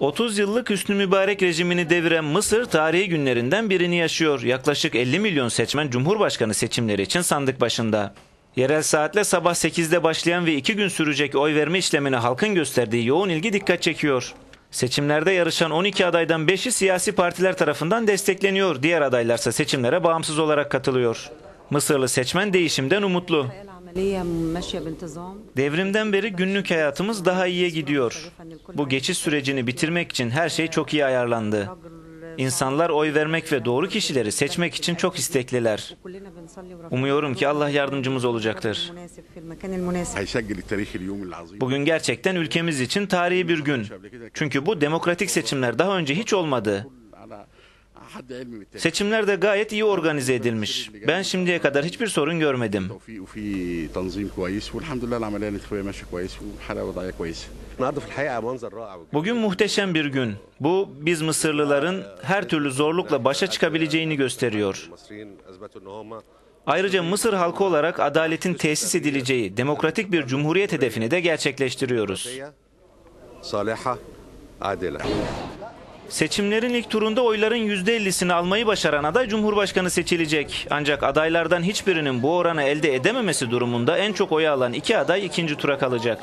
30 yıllık Hüsnü Mübarek rejimini deviren Mısır tarihi günlerinden birini yaşıyor. Yaklaşık 50 milyon seçmen Cumhurbaşkanı seçimleri için sandık başında. Yerel saatle sabah 8'de başlayan ve 2 gün sürecek oy verme işlemine halkın gösterdiği yoğun ilgi dikkat çekiyor. Seçimlerde yarışan 12 adaydan 5'i siyasi partiler tarafından destekleniyor. Diğer adaylarsa seçimlere bağımsız olarak katılıyor. Mısırlı seçmen değişimden umutlu. Devrimden beri günlük hayatımız daha iyiye gidiyor. Bu geçiş sürecini bitirmek için her şey çok iyi ayarlandı. İnsanlar oy vermek ve doğru kişileri seçmek için çok istekliler. Umuyorum ki Allah yardımcımız olacaktır. Bugün gerçekten ülkemiz için tarihi bir gün. Çünkü bu demokratik seçimler daha önce hiç olmadı. Seçimler de gayet iyi organize edilmiş. Ben şimdiye kadar hiçbir sorun görmedim. Bugün muhteşem bir gün. Bu biz Mısırlıların her türlü zorlukla başa çıkabileceğini gösteriyor. Ayrıca Mısır halkı olarak adaletin tesis edileceği demokratik bir cumhuriyet hedefini de gerçekleştiriyoruz. Saliha Adile. Seçimlerin ilk turunda oyların %50'sini almayı başaran aday Cumhurbaşkanı seçilecek. Ancak adaylardan hiçbirinin bu oranı elde edememesi durumunda en çok oyu alan iki aday ikinci tura kalacak.